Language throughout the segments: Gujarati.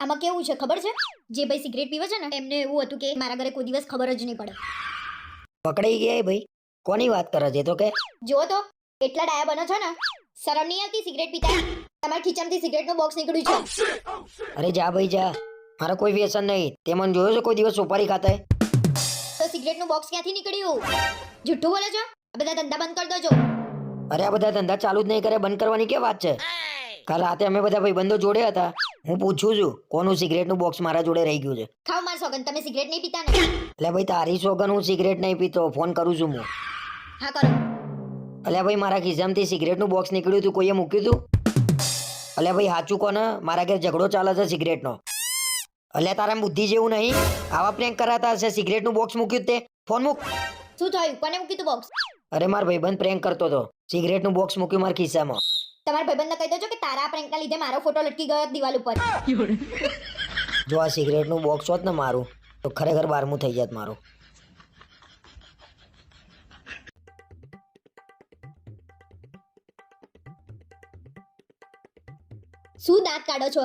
આમાં કેવું છે ખબર છે? જે ભાઈ સિગરેટ પીવે છે ને એમને એવું હતું કે મારા ઘરે કોઈ દિવસ ખબર જ નહીં પડે. પકડાઈ ગયા એ ભાઈ? કોની વાત કરે છે તો કે? જો તો એટલા ડાયા બનો છો ને શરમ નહીં આવતી સિગરેટ પીતા? તમારા ખીચામાંથી સિગરેટનું બોક્સ નીકળ્યું છે. અરે જા ભાઈ જા. મારે કોઈ વ્યસન નહીં. તે મને જોયો છે કોઈ દિવસ સુપારી ખાતા? તો તો સિગરેટનું બોક્સ ક્યાંથી નીકળ્યું? જુઠ્ઠું બોલે છો? આ બધા ધંધા બંધ કરી દેજો. અરે આ બધા ધંધા ચાલુ જ નહીં કરે બંધ કરવાની કે વાત છે? કાલ રાતે અમે બધા ભાઈ બંધો જોડે હતા. હું પૂછું છું કોનું સિગરેટનું બોક્સ મારા જોડે રહી ગયું છે? ખાવ માર સોગન તમે સિગરેટ નહીં પીતા ને? એટલે ભાઈ તારી સોગન હું સિગરેટ નહીં પીતો ફોન કરું છું હું. હા કરો. અલ્યા ભાઈ મારા ખિસ્સામાંથી સિગરેટનું બોક્સ નીકળ્યું હતું કોઈએ મૂક્યું હતું? અલ્યા ભાઈ સાચું કોને? મારા ઘેર ઝઘડો ચાલે છે સિગરેટનો. અલ્યા તારા બુદ્ધિ જેવું નહીં? આવા પ્રેન્ક કરાતા હશે સિગરેટનું બોક્સ મૂક્યું તે? ફોન મૂક. શું થયું? કોને મૂક્યું બોક્સ અરે માર ભાઈબંધ પ્રેન્ક કરતો હતો. સિગરેટનું બોક્સ મૂક્યું મારા ખિસ્સામાં. તમારા ભાઈબંધને કહી દેજો કે તારા પ્રેન્કના લીધે મારો ફોટો લટકી ગયો દિવાલ ઉપર. જો આ સિગરેટનું બોક્સ હોત ને મારું તો ખરેખર બારમું થઈ જાત મારું. શું દાંત કાઢો છો?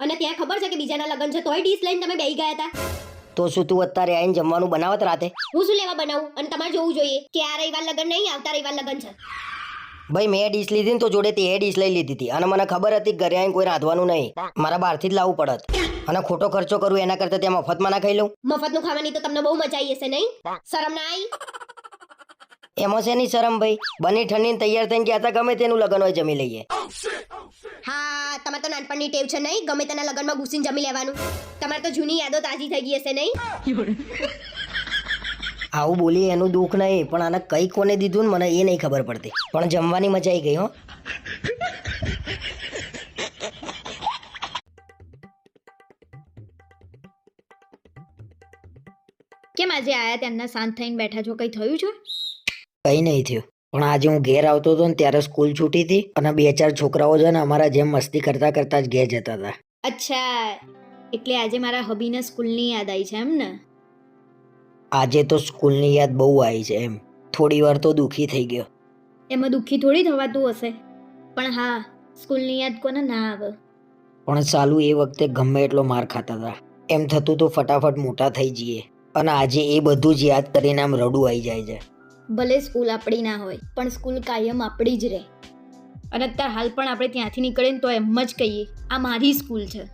અને ત્યાં ખબર છે કે બીજાના લગ્ન છે તોય ડીશ લઈને તમે બેહી ગયા હતા. તો શું તું અત્યારે આઈને જમવાનું બનાવત રાતે? હું શું લેવા બનાવું? અને તમારે જોવું જોઈએ કે આ રવિવાર લગ્ન નહીં આવતા રવિવાર લગ્ન છે. ભાઈ મેં ડીશ લીધી ને તો જોડે તે ડીશ લઈ લીધી હતી. અને મને ખબર હતી ઘરે આવીને કોઈ રાંધવાનું નહીં. મારા બહારથી જ લાવવું પડત. અને ખોટો ખર્ચો કરું એના કરતા ત્યાં મફતમાં ના ખાઈ લઉં? મફતનું ખાવાની તો તમને બહુ મજા આવી હશે નહીં? શરમ ના આવી? એમાં શેની શરમ ભાઈ? બની ઠંડીને તૈયાર થઈને ગયા હતા ગમે તેનું લગન હોય જમી લઈએ. હા તમારે તો નાનપણની ટેવ છે નહીં? ગમે તેના લગ્નમાં ઘૂસીને જમી લેવાનું. તમારે તો જૂની યાદો તાજી થઈ ગઈ હશે નહીં? આવું બોલી એનું દુઃખ નહીં પણ આને કઈ કોને દીધું ને મને એ નહીં ખબર પડતી. પણ જમવાની મજા આવી ગઈ હો. કેમ આજે આયા ત્યાંના શાંત થઈને બેઠા છો? કઈ થયું છે? કઈ નહીં થયું. પણ આજે હું ઘેર આવતો હતો ને ત્યારે સ્કૂલ છૂટી હતી અને બે ચાર છોકરાઓ છે ને અમારા જેમ મસ્તી કરતા કરતા જ ઘેર જતા હતા. અચ્છા એટલે આજે મારા હબીને સ્કૂલની યાદ આવી છે એમ ને? આજે તો સ્કૂલની યાદ બહુ આવી છે એમ. થોડી વાર તો દુઃખી થઈ ગયો. એમાં દુઃખી થોડી થવાતું હશે. પણ હા સ્કૂલની યાદ કોને ના આવે. પણ સાલું એ વખતે ગમે એટલો માર ખાતા હતા. એમ થતું તો ફટાફટ મોટા થઈ જઈએ. અને આજે એ બધું જ યાદ કરીને આમ રડું આવી જાય છે. ભલે સ્કૂલ આપણી ના હોય પણ સ્કૂલ કાયમ આપણી જ રહે. અને અત્યારે હાલ પણ આપણે ત્યાંથી નીકળીએ ને તો એમ જ કહીએ આ મારી સ્કૂલ છે.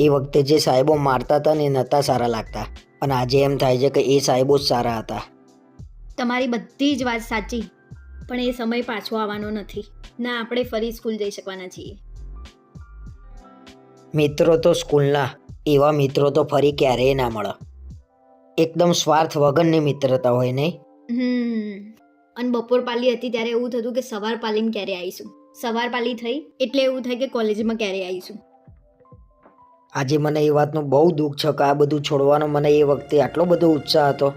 એ વખતે જે સાહેબો મારતા હતા ને એ નહોતા સારા લાગતા અને આજે એમ થાય છે કે એ સાહેબો જ સારા હતા. તમારી બધી જ વાત સાચી પણ એ સમય પાછો આવવાનો નથી. ના આપણે ફરી સ્કૂલ જઈ શકવાના છીએ. મિત્રો તો સ્કૂલના એવા મિત્રો તો ફરી ક્યારેય ના મળે. એકદમ સ્વાર્થ વગરની મિત્રતા હોય નહીં? હમ. અને બપોર પાલી હતી ત્યારે એવું થતું કે સવાર પાલીને ક્યારે આવીશું? સવાર પાલી થઈ એટલે એવું થાય કે કોલેજમાં ક્યારે આવીશું? આજે મને એ વાતનું બહુ દુઃખ છે કે આ બધું છોડવાનો મને એ વખતે આટલો બધો ઉત્સાહ હતો.